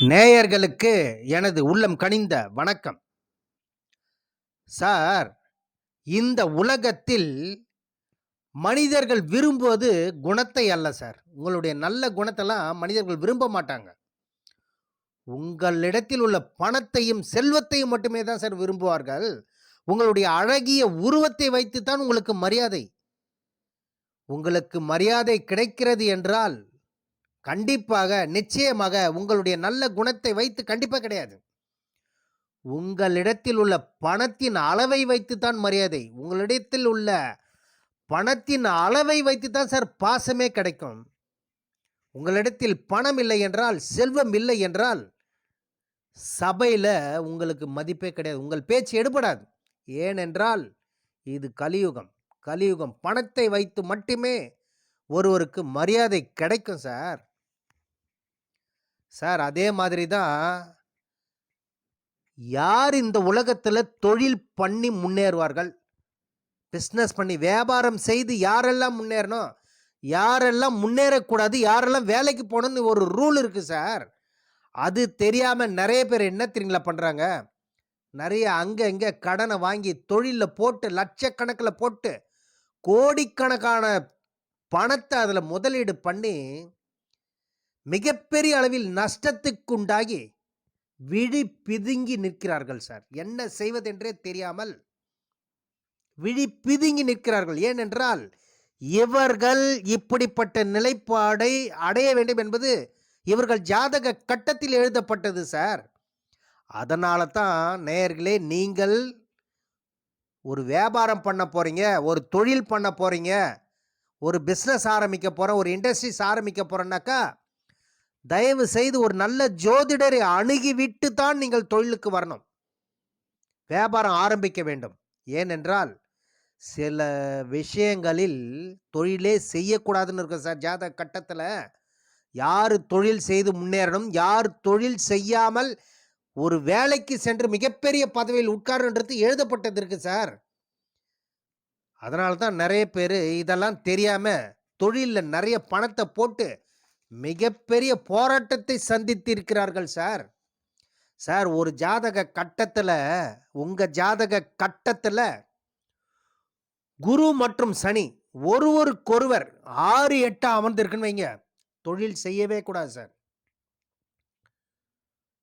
நேயர்களுக்கு எனது உள்ளம் கனிந்த வணக்கம். சார் இந்த உலகத்தில் மனிதர்கள் விரும்புவது குணத்தை அல்ல சார். உங்களுடைய நல்ல குணத்தெல்லாம் மனிதர்கள் விரும்ப மாட்டாங்க. உங்களிடத்தில் உள்ள பணத்தையும் செல்வத்தையும் மட்டுமே தான் சார் விரும்புவார்கள். உங்களுடைய அழகிய உருவத்தை வைத்து தான் உங்களுக்கு மரியாதை. உங்களுக்கு மரியாதை கிடைக்கிறது என்றால் கண்டிப்பாக நிச்சயமாக உங்களுடைய நல்ல குணத்தை வைத்து கண்டிப்பாக கிடையாது. உங்களிடத்தில் உள்ள பணத்தின் அளவை வைத்துத்தான் மரியாதை. உங்களிடத்தில் உள்ள பணத்தின் அளவை வைத்து தான் சார் பாசமே கிடைக்கும். உங்களிடத்தில் பணம் இல்லை என்றால் செல்வம் இல்லை என்றால் சபையில் உங்களுக்கு மதிப்பே கிடையாது. உங்கள் பேச்சு எடுபடாது. ஏனென்றால் இது கலியுகம். கலியுகம் பணத்தை வைத்து மட்டுமே ஒருவருக்கு மரியாதை கிடைக்கும் சார். சார் அதே மாதிரி தான் யார் இந்த உலகத்தில் தொழில் பண்ணி முன்னேறுவார்கள்? பிஸ்னஸ் பண்ணி வியாபாரம் செய்து யாரெல்லாம் முன்னேறணும்? யாரெல்லாம் முன்னேறக்கூடாது? யாரெல்லாம் வேலைக்கு போகணும்னு ஒரு ரூல் இருக்குது சார். அது தெரியாமல் நிறைய பேர் என்ன தெரியுங்களா பண்ணுறாங்க நிறைய அங்கே இங்கே கடனை வாங்கி தொழிலில் போட்டு லட்சக்கணக்கில் போட்டு கோடிக்கணக்கான பணத்தை அதில் முதலீடு பண்ணி மிகப்பெரிய அளவில் நஷ்டத்துக்குண்டாகி விழி பிதுங்கி நிற்கிறார்கள் சார். என்ன செய்வதென்றே தெரியாமல் விழி பிதுங்கி நிற்கிறார்கள். ஏனென்றால் இவர்கள் இப்படிப்பட்ட நிலைப்பாடை அடைய வேண்டும் என்பது இவர்கள் ஜாதக கட்டத்தில் எழுதப்பட்டது சார். அதனால தான் நேயர்களே நீங்கள் ஒரு வியாபாரம் பண்ண போகிறீங்க ஒரு தொழில் பண்ண போகிறீங்க ஒரு பிஸ்னஸ் ஆரம்பிக்க போகிறோம் ஒரு இண்டஸ்ட்ரீஸ் ஆரம்பிக்க போகிறோன்னாக்கா தயவு செய்து ஒரு நல்ல ஜோதிடரை அணுகிவிட்டு தான் நீங்கள் தொழிலுக்கு வரணும். வியாபாரம் ஆரம்பிக்க வேண்டும். ஏனென்றால் சில விஷயங்களில் தொழிலே செய்யக்கூடாதுன்னு இருக்கும் சார். ஜாதக கட்டத்தில் யார் தொழில் செய்து முன்னேறணும் யார் தொழில் செய்யாமல் ஒரு வேலைக்கு சென்று மிகப்பெரிய பதவியில் உட்காருன்றது எழுதப்பட்டது இருக்கு சார். அதனால தான் நிறைய பேர் இதெல்லாம் தெரியாமல் தொழிலில் நிறைய பணத்தை போட்டு மிகப்பெரிய போராட்டத்தை சந்தித்திருக்கிறார்கள் சார். சார் ஒரு ஜாதக கட்டத்தில் உங்கள் ஜாதக கட்டத்தில் குரு மற்றும் சனி ஒருவருக்கொருவர் ஆறு எட்டாக அமர்ந்திருக்குன்னு வைங்க. தொழில் செய்யவே கூடாது சார்.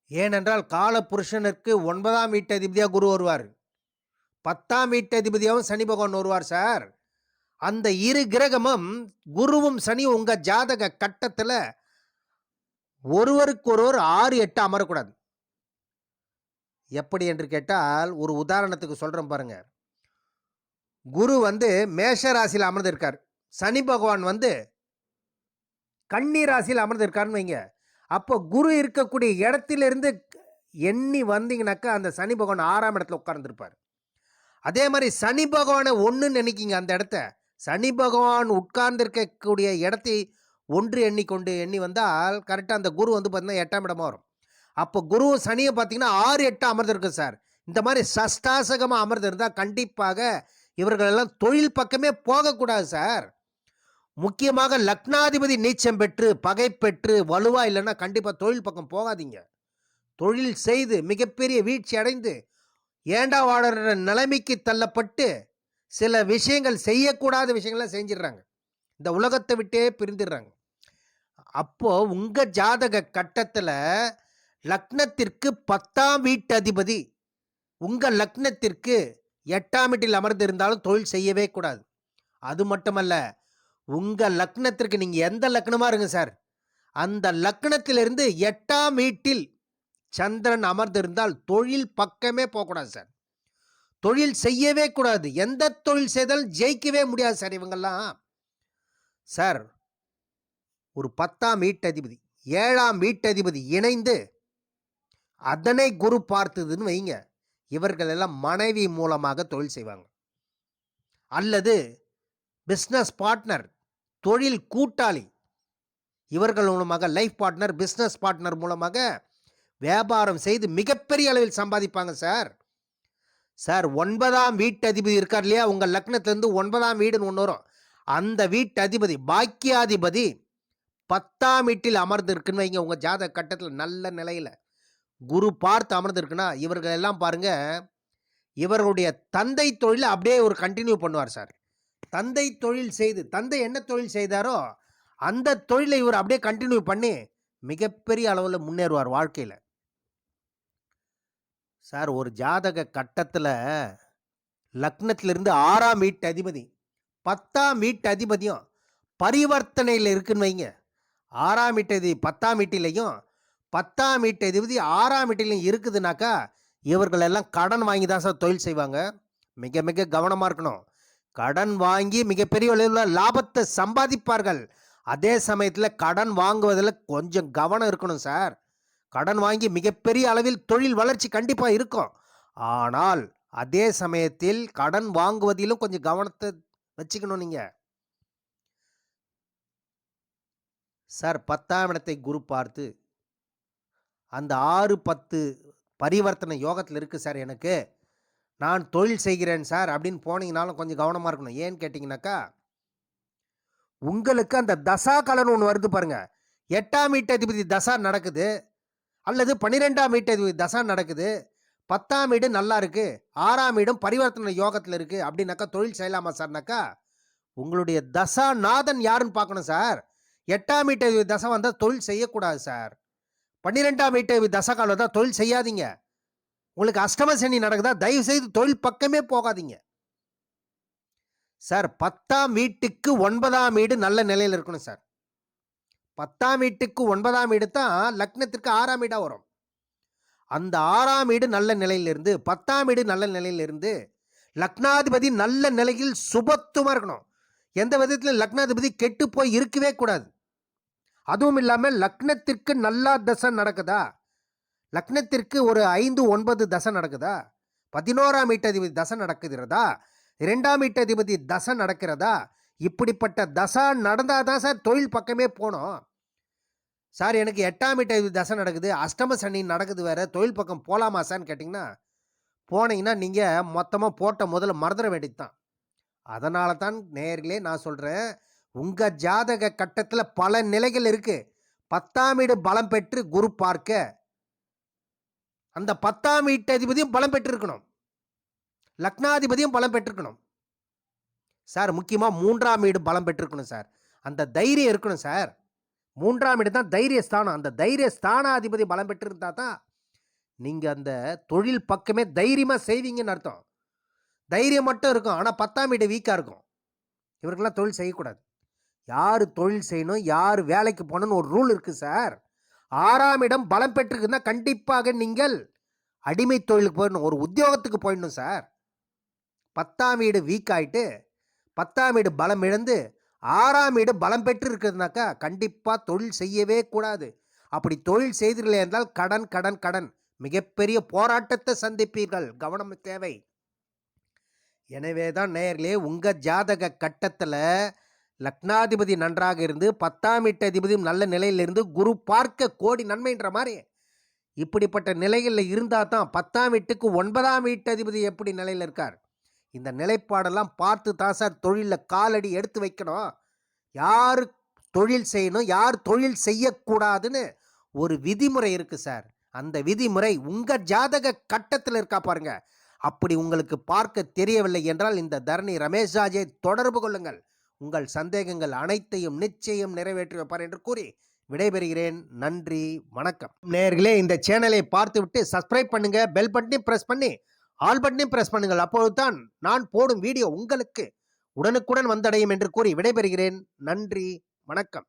ஏனென்றால் கால புருஷனுக்கு ஒன்பதாம் வீட்டு அதிபதியாக குரு வருவார். பத்தாம் வீட்டு அதிபதியாகவும் சனி பகவான் வருவார் சார். அந்த இரு கிரகமும் குருவும் சனி உங்கள் ஜாதக கட்டத்தில் ஒருவருக்கு ஒருவர் ஆறு எட்டு அமரக்கூடாது. எப்படி என்று கேட்டால் ஒரு உதாரணத்துக்கு சொல்கிறேன் பாருங்க. குரு வந்து மேஷ ராசியில் அமர்ந்திருக்கார். சனி பகவான் வந்து கன்னி ராசியில் அமர்ந்திருக்காருன்னு வைங்க. அப்போ குரு இருக்கக்கூடிய இடத்திலிருந்து எண்ணி வந்தீங்கனாக்கா அந்த சனி பகவான் ஆறாம் இடத்துல உட்கார்ந்துருப்பார். அதே மாதிரி சனி பகவானை ஒன்றுன்னு நினைக்கிங்க அந்த இடத்த. சனி பகவான் உட்கார்ந்திருக்கக்கூடிய இடத்தை ஒன்று எண்ணிக்கொண்டு எண்ணி வந்தால் கரெக்டாக அந்த குரு வந்து பார்த்தீங்கன்னா எட்டாம் இடமா வரும். அப்போ குரு சனியை பார்த்திங்கன்னா ஆறு எட்டு அமர்ந்திருக்கு சார். இந்த மாதிரி சஷ்டாசகமாக அமர்ந்திருந்தால் கண்டிப்பாக இவர்களெல்லாம் தொழில் பக்கமே போகக்கூடாது சார். முக்கியமாக லக்னாதிபதி நீச்சம் பெற்று பகை பெற்று வலுவா இல்லைன்னா கண்டிப்பாக தொழில் பக்கம் போகாதீங்க. தொழில் செய்து மிகப்பெரிய வீழ்ச்சி அடைந்து ஏண்டா வாடுற நிலைமைக்கு தள்ளப்பட்டு சில விஷயங்கள் செய்யக்கூடாத விஷயங்கள்லாம் செஞ்சிடுறாங்க இந்த உலகத்தை விட்டே பிரிந்துடுறாங்க அப்போது உங்கள் ஜாதக கட்டத்தில் லக்னத்திற்கு பத்தாம் வீட்டு அதிபதி உங்கள் லக்னத்திற்கு எட்டாம் வீட்டில் அமர்ந்து இருந்தாலும் தொழில் செய்யவே கூடாது. அது மட்டுமல்ல உங்கள் லக்னத்திற்கு நீங்கள் எந்த லக்னமாக இருங்க சார் அந்த லக்னத்திலிருந்து எட்டாம் வீட்டில் சந்திரன் அமர்ந்திருந்தால் தொழில் பக்கமே போகக்கூடாது சார். தொழில் செய்யவே கூடாது. எந்த தொழில் செய்தாலும் ஜெயிக்கவே முடியாது சார் இவங்கெல்லாம். சார் ஒரு பத்தாம் வீட்டதிபதி ஏழாம் வீட்டதிபதி இணைந்து அதனை குரு பார்த்ததுன்னு வைங்க. இவர்கள் எல்லாம் மனைவி மூலமாக தொழில் செய்வாங்க. அல்லது பிஸ்னஸ் பார்ட்னர் தொழில் கூட்டாளி இவர்கள் மூலமாக லைஃப் பார்ட்னர் பிஸ்னஸ் பார்ட்னர் மூலமாக வியாபாரம் செய்து மிகப்பெரிய அளவில் சம்பாதிப்பாங்க சார். சார் ஒன்பதாம் வீட்டு அதிபதி இருக்கார் இல்லையா? உங்கள் லக்னத்திலேருந்து ஒன்பதாம் வீடுன்னு ஒன்று வரும். அந்த வீட்டு அதிபதி பாக்கியாதிபதி பத்தாம் வீட்டில் அமர்ந்திருக்குன்னு வைங்க உங்கள் ஜாதக கட்டத்தில் நல்ல நிலையில். குரு பார்த்து அமர்ந்திருக்குன்னா இவர்கள் எல்லாம் பாருங்க இவர்களுடைய தந்தை தொழிலை அப்படியே ஒரு கண்டினியூ பண்ணுவார் சார். தந்தை தொழில் செய்து தந்தை என்ன தொழில் செய்தாரோ அந்த தொழிலை இவர் அப்படியே கண்டினியூ பண்ணி மிகப்பெரிய அளவில் முன்னேறுவார் வாழ்க்கையில். சார் ஒரு ஜாதக கட்டத்தில் லக்னத்திலிருந்து ஆறாம் வீட்டு அதிபதி பத்தாம் வீட்டு அதிபதியும் பரிவர்த்தனையில் இருக்குன்னு வைங்க. ஆறாம் வீட்டு அதிபதி பத்தாம் வீட்டிலையும் பத்தாம் வீட்டு அதிபதி ஆறாம் வீட்டிலையும் இருக்குதுனாக்கா இவர்கள் எல்லாம் கடன் வாங்கி தான் சார் தொழில் செய்வாங்க. மிக மிக கவனமாக இருக்கணும். கடன் வாங்கி மிகப்பெரிய அளவில் லாபத்தை சம்பாதிப்பார்கள். அதே சமயத்தில் கடன் வாங்குவதில் கொஞ்சம் கவனம் இருக்கணும் சார். கடன் வாங்கி மிகப்பெரிய அளவில் தொழில் வளர்ச்சி கண்டிப்பாக இருக்கும். ஆனால் அதே சமயத்தில் கடன் வாங்குவதிலும் கொஞ்சம் கவனத்தை வச்சுக்கணும் நீங்கள் சார் பத்தாம் இடத்தை குரு பார்த்து அந்த ஆறு பத்து பரிவர்த்தனை யோகத்தில் இருக்குது சார் எனக்கு. நான் தொழில் செய்கிறேன் சார் அப்படின்னு போனீங்கனாலும் கொஞ்சம் கவனமாக இருக்கணும். ஏன்னு கேட்டிங்கனாக்கா உங்களுக்கு அந்த தசா கலன் ஒன்று வருது பாருங்கள் எட்டாம் வீட்டதிபதி தசா நடக்குது. அல்லது பன்னிரெண்டாம் வீட்டு தசா நடக்குது. பத்தாம் வீடு நல்லா இருக்கு. ஆறாம் வீடும் பரிவர்த்தனை யோகத்தில் இருக்கு. அப்படின்னாக்கா தொழில் செய்யலாமா சார்னாக்கா? உங்களுடைய தசா நாதன் யாருன்னு பார்க்கணும் சார். எட்டாம் வீட்டு தசை வந்தால் தொழில் செய்யக்கூடாது சார். பன்னிரெண்டாம் வீட்டு தசை காலம் தான் தொழில் செய்யாதீங்க. உங்களுக்கு அஷ்டம சனி நடக்குதா? தயவு செய்து தொழில் பக்கமே போகாதீங்க. சார் பத்தாம் வீட்டுக்கு ஒன்பதாம் வீடு நல்ல நிலையில் இருக்கணும் சார். பத்தாம் வீட்டுக்கு ஒன்பதாம் வீடு தான் லக்னத்திற்கு ஆறாம் வீடாக வரும். அந்த ஆறாம் வீடு நல்ல நிலையிலிருந்து பத்தாம் வீடு நல்ல நிலையிலிருந்து லக்னாதிபதி நல்ல நிலையில் சுபத்துவமாக இருக்கணும். எந்த விதத்தில் லக்னாதிபதி கெட்டு போய் இருக்கவே கூடாது. அதுவும் இல்லாமல் லக்னத்திற்கு நல்லா தசை நடக்குதா? லக்னத்திற்கு ஒரு ஐந்து ஒன்பது தசை நடக்குதா? பதினோராம் வீட்டதிபதி தசை நடக்குகிறதா? இரண்டாம் வீட்டதிபதி தசை நடக்கிறதா? இப்படிப்பட்ட தசா நடந்தால் தான் சார் தொழில் பக்கமே போனோம். சார் எனக்கு எட்டாம் வீட்டதிபதி தசை நடக்குது. அஷ்டம சனி நடக்குது வேறு. தொழில் பக்கம் போகலாமா சார்னு கேட்டிங்கன்னா போனீங்கன்னா நீங்கள் மொத்தமாக போட்ட முதல்ல மறந்துட வேண்டியது தான். அதனால தான் நேர்களே நான் சொல்கிறேன் உங்கள் ஜாதக கட்டத்தில் பல நிலைகள் இருக்குது பத்தாம் வீடு பலம் பெற்று குரு பார்க்க. அந்த பத்தாம் வீட்டு அதிபதியும் பலம் பெற்றிருக்கணும். லக்னாதிபதியும் பலம் பெற்றிருக்கணும். சார் முக்கியமாக மூன்றாம் வீடு பலம் பெற்றிருக்கணும் சார். அந்த தைரியம் இருக்கணும் சார். மூன்றாம் வீடு தான் தைரிய ஸ்தானம் அந்த தைரிய ஸ்தானாதிபதி பலம் பெற்றிருந்தா தான் நீங்கள் அந்த தொழில் பக்கமே தைரியமாக செய்வீங்கன்னு அர்த்தம். தைரியம் மட்டும் இருக்கும். ஆனால் பத்தாம் வீடு வீக்காக இருக்கும். இவருக்கெல்லாம் தொழில் செய்யக்கூடாது. யார் தொழில் செய்யணும்? யார் வேலைக்கு போகணும்னு ஒரு ரூல் இருக்குது சார். ஆறாம் இடம் பலம் பெற்றிருக்குன்னா கண்டிப்பாக நீங்கள் அடிமை தொழிலுக்கு போயிடணும். ஒரு உத்தியோகத்துக்கு போயிடணும் சார். பத்தாம் வீடு வீக் ஆகிட்டு பத்தாம் வீடு பலம் இழந்து ஆறாம் வீடு பலம் பெற்று இருக்குதுனாக்கா கண்டிப்பாக தொழில் செய்யவே கூடாது. அப்படி தொழில் செய்தீர்கள் என்றால் கடன் கடன் கடன். மிகப்பெரிய போராட்டத்தை சந்திப்பீர்கள். கவனம் தேவை. எனவே தான் நேயர்களே உங்கள் ஜாதக கட்டத்தில் லக்னாதிபதி நன்றாக இருந்து பத்தாம் வீட்டு அதிபதியும் நல்ல நிலையிலிருந்து குரு பார்க்க கோடி நன்மைன்ற மாதிரி இப்படிப்பட்ட நிலைகளில் இருந்தால் தான் பத்தாம் வீட்டுக்கு ஒன்பதாம் வீட்டு அதிபதி எப்படி நிலையில் இருக்கார்? இந்த நிலைப்பாடெல்லாம் பார்த்து தான் சார் தொழிலில் காலடி எடுத்து வைக்கணும். யார் தொழில் செய்யணும் யார் தொழில் செய்யக்கூடாதுன்னு ஒரு விதிமுறை இருக்குது சார். அந்த விதிமுறை உங்கள் ஜாதக கட்டத்தில் இருக்கா பாருங்க. அப்படி உங்களுக்கு பார்க்க தெரியவில்லை என்றால் இந்த தரணி ரமேஷ் ராஜை தொடர்பு கொள்ளுங்கள். உங்கள் சந்தேகங்கள் அனைத்தையும் நிச்சயம் நிறைவேற்றி வைப்பார் என்று கூறி விடைபெறுகிறேன். நன்றி வணக்கம். நேர்களே இந்த சேனலை பார்த்துவிட்டு சப்ஸ்கிரைப் பண்ணுங்கள் பெல் பட்டனையும் ப்ரெஸ் பண்ணி ஆல் பட்டனையும் பிரஸ் பண்ணுங்கள். அப்போதுதான் தான் நான் போடும் வீடியோ உங்களுக்கு உடனுக்குடன் வந்தடையும் என்று கூறி விடைபெறுகிறேன். நன்றி. வணக்கம்.